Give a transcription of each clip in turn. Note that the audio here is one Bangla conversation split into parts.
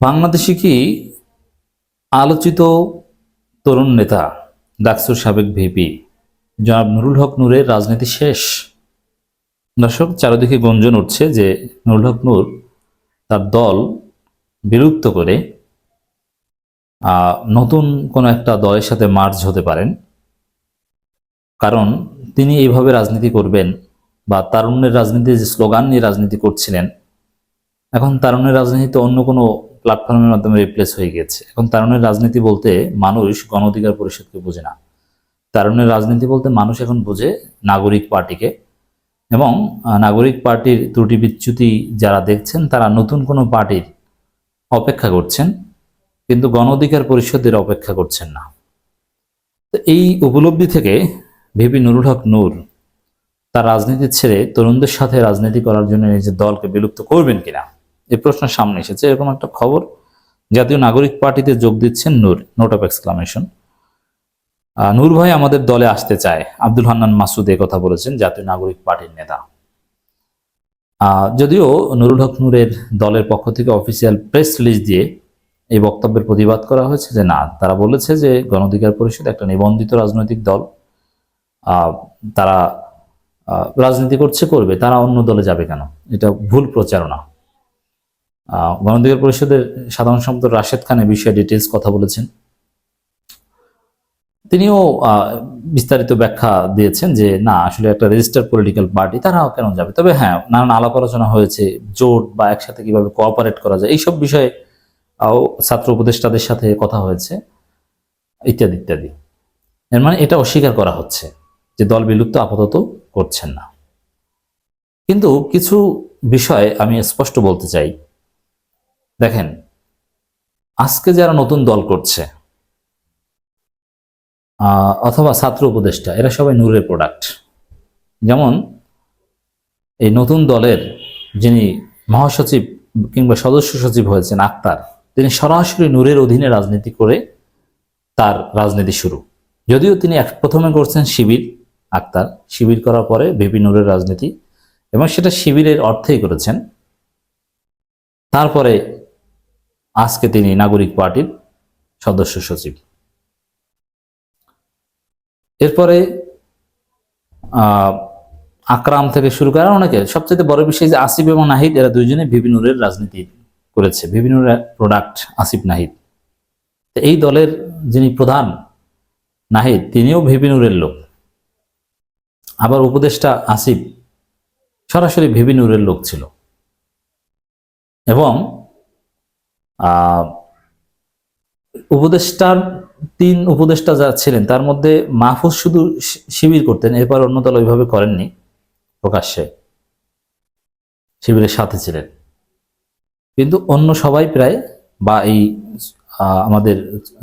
বাংলাদেশে কি আলোচিত তরুণ নেতা ডাকসুর সাবেক ভিপি জনাব নুরুল হক নূরের রাজনীতি শেষ? দর্শক, চারিদিকে গুঞ্জন উঠছে যে নুরুল হক নূর তার দল বিলুপ্ত করে নতুন কোনো একটা দলের সাথে মার্জ হতে পারেন। কারণ তিনি এইভাবে রাজনীতি করবেন বা তারুণ্যের রাজনীতি, যে স্লোগান নিয়ে রাজনীতি করছিলেন, এখন তারুণের রাজনীতি তো অন্য কোনো প্ল্যাটফর্মের মাধ্যমে রিপ্লেস হয়ে গেছে এখন তারুণের রাজনীতি বলতে মানুষ গণ অধিকার পরিষদকে বোঝে না। তারুণের রাজনীতি বলতে মানুষ এখন বোঝে নাগরিক পার্টিকে এবং নাগরিক পার্টির ত্রুটি বিচ্যুতি যারা দেখছেন, তারা নতুন কোনো পার্টির অপেক্ষা করছেন, কিন্তু গণ অধিকার পরিষদের অপেক্ষা করছেন না। তো এই উপলব্ধি থেকে ভিপি নুরুল হক নূর তার রাজনীতি ছেড়ে তরুণদের সাথে রাজনীতি করার জন্য নিজের দলকে বিলুপ্ত করবেন কিনা? এই প্রশ্ন সামনে এসেছে, এরকম একটা খবর, জাতীয় নাগরিক পার্টিতে যোগ দিচ্ছেন Noor, note of exclamation. Noor ভাই আমাদের দলে আসতে চায়। আব্দুল হান্নান মাসুদ কথা বলেছেন, জাতীয় নাগরিক পার্টির নেতা। যদিও নুরুল হক নূরের দলের পক্ষ থেকে অফিসিয়াল প্রেস রিলিজ দিয়ে এই বক্তব্যের প্রতিবাদ করা হয়েছে যে না, তারা বলেছে যে গণ অধিকার পরিষদ একটা নিবন্ধিত রাজনৈতিক দল। তারা রাজনীতি করছে, করবে, তারা অন্য দলে যাবে কেন? এটা ভুল প্রচারণা। আহ, গণ পরিষদের সাধারণ সম্পাদক রাশেদ খান বিষয়ে ডিটেলস কথা বলেছেন। তিনিও বিস্তারিত ব্যাখ্যা দিয়েছেন যে না আসলে একটা রেজিস্টার পলিটিক্যাল পার্টি তারাও কেন যাবে? তবে হ্যাঁ নানান আলাপ আলোচনা হয়েছে জোট বা একসাথে কীভাবে কোঅপারেট করা যায় এইসব বিষয়ে ছাত্র উপদেষ্টাদের সাথে কথা হয়েছে ইত্যাদি ইত্যাদি। এর মানে এটা অস্বীকার করা হচ্ছে যে দল বিলুপ্ত আপাতত করছেন না। কিন্তু কিছু বিষয় আমি স্পষ্ট বলতে চাই। দেখেন, আজকে যারা নতুন দল করছে অথবা ছাত্র উপদেষ্টা, এরা সবাই নূরের প্রোডাক্ট যেমন, এই নতুন দলের যিনি মহাসচিব কিংবা সদস্য সচিব হয়েছেন আক্তার, তিনি সরাসরি নূরের অধীনে রাজনীতি করে তার রাজনীতি শুরু। যদিও তিনি এক- প্রথমে করছেন শিবির, আক্তার। শিবির করার পরে ভিপি নূরের রাজনীতি, এবং সেটা শিবিরের অর্থেই করেছেন। তারপরে আজকে তিনি নাগরিক পার্টির সদস্য সচিব। এরপরে আকরাম থেকে শুরু করে অনেকে, সবচেয়ে বড় বিষয় যে আসিফ এবং নাহিদ, এরা দুইজনে ভিপি নূরের রাজনীতি করেছে নূরের প্রোডাক্ট আসিফ, নাহিদ। এই দলের যিনি প্রধান নাহিদ, তিনিও ভিপি নূরের লোক। আবার উপদেষ্টা আসিফ সরাসরি ভিপি নূরের লোক ছিল। এবং উপদেষ্টার তিন উপদেষ্টা যারা ছিলেন, তার মধ্যে মাহফুজ শুধু শিবির করতেন, এরপর অন্য দল ওইভাবে করেননি প্রকাশ্যে। শিবিরের সাথে ছিলেন। কিন্তু অন্য সবাই প্রায় বা এই আমাদের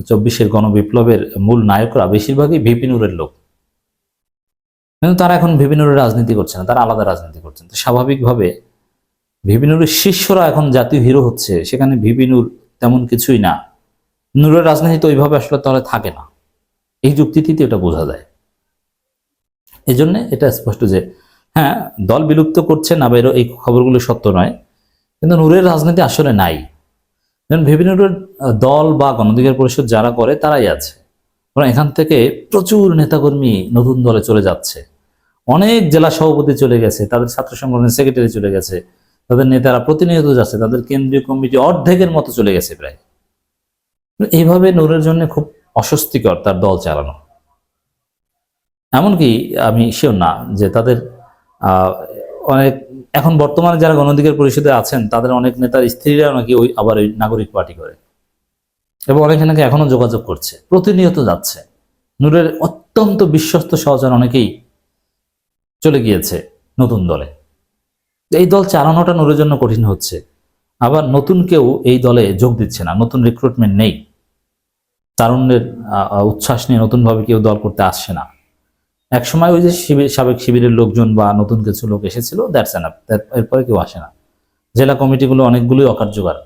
চব্বিশের গণবিপ্লবের মূল নায়করা বেশিরভাগই ভিপিনুরের লোক। কিন্তু তারা এখন ভিপিনুরের রাজনীতি করছে না, তারা আলাদা রাজনীতি করছেন। তো স্বাভাবিকভাবে ভিপিনুরের শিষ্যরা এখন জাতীয় হিরো হচ্ছে, সেখানে ভিপিনুর তেমন কিছুই না। নূরের রাজনীতি তো ওইভাবে আসলে তাহলে থাকে না। এই যুক্তিটিতে এটা বোঝা যায়। এই জন্য এটা স্পষ্ট যে হ্যাঁ দল বিলুপ্ত করছে না বা এর- এই খবরগুলো সত্য নয়, কিন্তু নূরের রাজনীতি আসলে নাই। যেমন বিভিন্ন দল বা গণধিকার পরিষদ যারা করে, তারাই আছে। কারণ এখান থেকে প্রচুর নেতাকর্মী নতুন দলে চলে যাচ্ছে। অনেক জেলা সভাপতি চলে গেছে, তাদের ছাত্র সংগঠনের সেক্রেটারি চলে গেছে। তাদের নেতারা প্রতিনিয়ত যাচ্ছে, তাদের কেন্দ্রীয় কমিটি অর্ধেকের মতো চলে গেছে প্রায়। এইভাবে নূরের জন্য খুব অস্বস্তিকর তার দল চালানো। এমনকি আমি শিওর না যে তাদের অনেক, এখন বর্তমানে যারা গণঅধিকার পরিষদে আছেন, তাদের অনেক নেতার স্ত্রীরা নাকি ওই আবার ওই নাগরিক পার্টি করে। এবং অনেকে নাকি এখনও যোগাযোগ করছে, প্রতিনিয়ত যাচ্ছে। নূরের অত্যন্ত বিশ্বস্ত সহচর অনেকেই চলে গিয়েছে নতুন দলে। এই দল চালানোটা নুরের জন্য কঠিন হচ্ছে। আবার নতুন কেউ এই দলে যোগ দিচ্ছে না, নতুন রিক্রুটমেন্ট নেই। তারুণ্যের উচ্ছ্বাস নিয়ে নতুনভাবে কেউ দল করতে আসছে না। এক সময় ওই যে শিবির সাবেক শিবিরের লোকজন বা নতুন কিছু লোক এসেছিল দ্যাটস এনাফ এরপরে কেউ আসে না। জেলা কমিটিগুলো অনেকগুলোই অকার্যকর,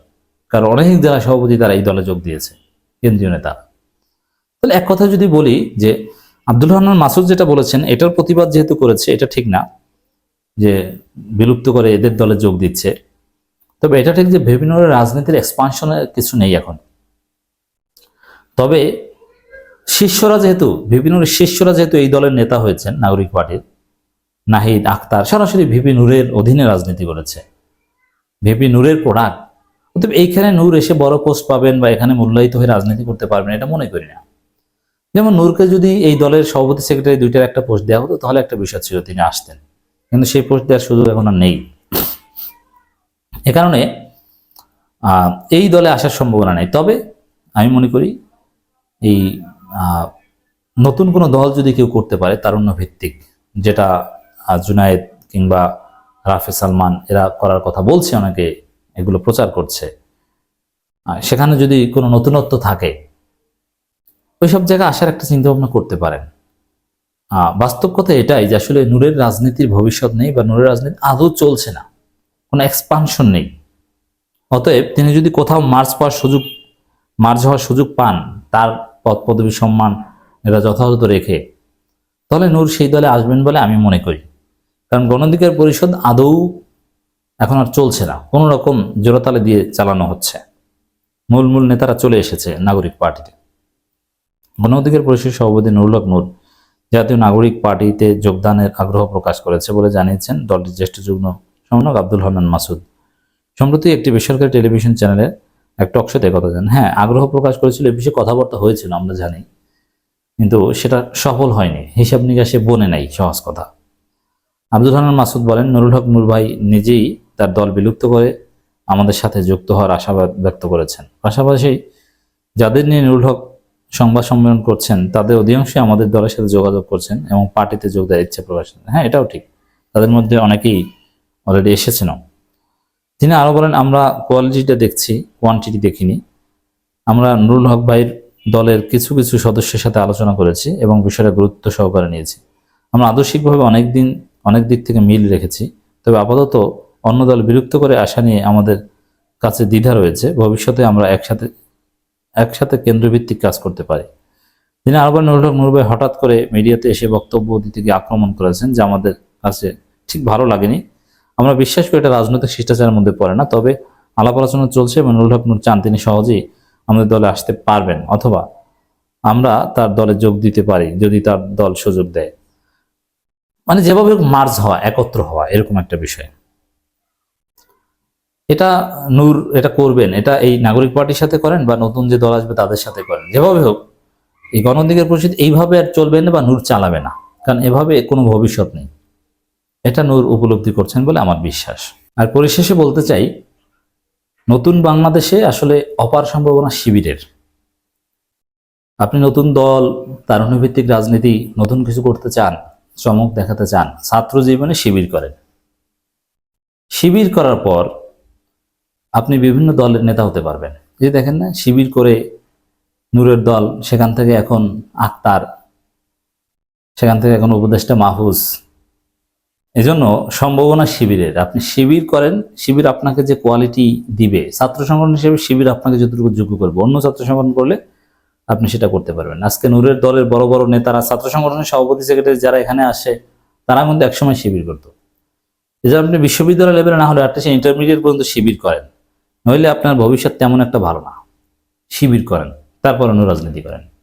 কারণ অনেক জেলা সভাপতি তারা এই দলে যোগ দিয়েছে, কেন্দ্রীয় নেতা। তাহলে এক কথা যদি বলি যে আব্দুল রহমান মাসুদ যেটা বলেছেন, এটার প্রতিবাদ যেহেতু করেছে, এটা ঠিক না। যে বিলুপ্ত করে এদের দলে যোগ দিচ্ছে। তবে এটা ঠিক যে বিভিন্ন রাজনীতির এক্সপানশনের কিছু নেই এখন। তবে শিষ্যরা যেহেতু, বিভিন্ন শিষ্যরা যেহেতু এই দলের নেতা হয়েছেন, নাগরিক পার্টির, নাহিদ আক্তার সরাসরি ভিপি নূরের অধীনে রাজনীতি করেছে। ভিপি নূরের প্রোডাক্ট অতএব এইখানে নূর এসে বড় পোস্ট পাবেন বা এখানে মূল্যায়িত হয়ে রাজনীতি করতে পারবেন, এটা মনে করি না। যেমন নূরকে যদি এই দলের সভাপতি সেক্রেটারি দুইটার একটা পোস্ট দেওয়া হতো, তাহলে একটা বিষয় ছিল, তিনি আসতেন। কিন্তু সেই পোস্ট দেওয়ার সুযোগ এখন আর নেই। এ কারণে এই দলে আসার সম্ভাবনা নেই। তবে আমি মনে করি এই নতুন কোনো দল যদি কেউ করতে পারে তারুণ্য ভিত্তিক যেটা জুনায়েদ কিংবা রাফে সালমান, এরা করার কথা বলছে, অনেকে এগুলো প্রচার করছে। সেখানে যদি কোনো নতুনত্ব থাকে, ওইসব জায়গায় আসার একটা চিন্তা ভাবনা করতে পারেন। বাস্তব কথা এটাই যে আসলে নূরের রাজনীতির ভবিষ্যৎ নেই বা নূরের রাজনীতি আদৌ চলছে না। কোনো এক্সপানশন নেই। অতএব তিনি যদি কোথাও মার্চ পাওয়ার সুযোগ মার্চ হওয়ার সুযোগ পান, তার পদ, পদবী, সম্মান এটা যথাযথ রেখে, তাহলে নূর সেই দলে আসবেন বলে আমি মনে করি। কারণ গণধিকার পরিষদ আদৌ এখন আর চলছে না। কোনো রকম জোড়াতালে দিয়ে চালানো হচ্ছে। মূল মূল নেতারা চলে এসেছে নাগরিক পার্টিতে। গণ পরিষদ সভাপতি নুরুল হক নূর জাতীয় নাগরিক পার্টিতে যোগদানের আগ্রহ প্রকাশ করেছে বলে জানিয়েছেন দলটির জ্যেষ্ঠ যুগ্ম সমন্বয়ক আব্দুল হান্নান মাসুদ। সম্প্রতি একটি বেসরকারি টেলিভিশন চ্যানেলে এক টকশোতে কথা জান হ্যাঁ আগ্রহ প্রকাশ করেছিল, এ বিষয়ে কথাবার্তা হয়েছিল, আমরা জানি। কিন্তু সেটা সফল হয়নি। হিসাব নিকাশে বনে নাই, সহজ কথা। আব্দুল হান্নান মাসুদ বলেন, নুরুল হক নূর ভাই নিজেই তার দল বিলুপ্ত করে আমাদের সাথে যুক্ত হওয়ার আশাবাদ ব্যক্ত করেছেন। পাশাপাশি যাদের নিয়ে নুরুল হক সংবাদ সম্মেলন করছেন, তাদের অধিকাংশই আমাদের দলের সাথে যোগাযোগ করছেন এবং পার্টিতে যোগ দেওয়ার ইচ্ছা প্রকাশ। হ্যাঁ এটাও ঠিক। তাদের মধ্যে অনেকেই অলরেডি এসেছেন তিনি আরও বলেন, আমরা কোয়ালিটিটা দেখছি কোয়ান্টিটি দেখিনি। আমরা নুরুল হক ভাইয়ের দলের কিছু কিছু সদস্যের সাথে আলোচনা করেছি এবং বিষয়টা গুরুত্ব সহকারে নিয়েছি। আমরা আদর্শিকভাবে অনেক দিন, অনেক দিক থেকে মিল রেখেছি, তবে আপাতত অন্য দল বিলুপ্ত করে আসা নিয়ে আমাদের কাছে দ্বিধা রয়েছে। ভবিষ্যতে আমরা একসাথে একসাথে কেন্দ্রভিত্তিক কাজ করতে পারে। তিনি আরও বলেন নুরুল হক নুর ভাই হঠাৎ করে মিডিয়াতে এসে বক্তব্য দিতে গিয়ে আক্রমণ করেছেন, যা আমাদের কাছে ঠিক ভালো লাগেনি। আমরা বিশ্বাস করি এটা রাজনৈতিক শিষ্টাচারের মধ্যে পড়ে না, তবে আলাপ আলোচনা চলছে এবং নুরুল হক নুর চান তিনি সহজেই আমাদের দলে আসতে পারবেন, অথবা আমরা তার দলে যোগ দিতে পারি যদি তার দল সুযোগ দেয়। মানে যেভাবে মার্জ হওয়া, একত্র হওয়া, এরকম একটা বিষয়। এটা নূর এটা করবেন, এটা এই নাগরিক পার্টির সাথে করেন বা নতুন যে দল আসবে তাদের সাথে করেন। যেভাবে হোক, এই গণঅধিকার পরিষদ এইভাবে আর চলবে না বা নূর চালাবে না, কারণ এভাবে কোনো ভবিষ্যৎ নেই। এটা নূর উপলব্ধি করছেন বলে আমার বিশ্বাস। আর পরিশেষে বলতে চাই, নতুন বাংলাদেশে আসলে অপার সম্ভাবনা শিবিরের। আপনি নতুন দল, তারুণ্যভিত্তিক রাজনীতি, নতুন কিছু করতে চান, চমক দেখাতে চান, ছাত্র জীবনে শিবির করেন। শিবির করার পর আপনি বিভিন্ন দলের নেতা হতে পারবেন। যে দেখেন না, শিবির করে নূরের দল, সেখান থেকে এখন আক্তার, সেখান থেকে এখন উপদেষ্টা মাহফুজ। এজন্য সম্ভাবনা শিবিরের। আপনি শিবির করেন, শিবির আপনাকে যে কোয়ালিটি দিবে, ছাত্র সংগঠন হিসেবে শিবির আপনাকে যতটুকু যোগ্য করবে। অন্য ছাত্র সংগঠন করলে আপনি সেটা করতে পারবেন। আজকে নূরের দলের বড় বড় নেতারা, ছাত্র সংগঠনের সভাপতি সেক্রেটারি যারা এখানে আসে, তারা কিন্তু একসময় শিবির করতো। যে আপনি বিশ্ববিদ্যালয় লেভেলে না হলে একটা সে ইন্টারমিডিয়েট পর্যন্ত শিবির করেন। নইলে আপনার ভবিষ্যৎ তেমন একটা ভালো না। শিবির করেন তারপর অন্য রাজনীতি করেন।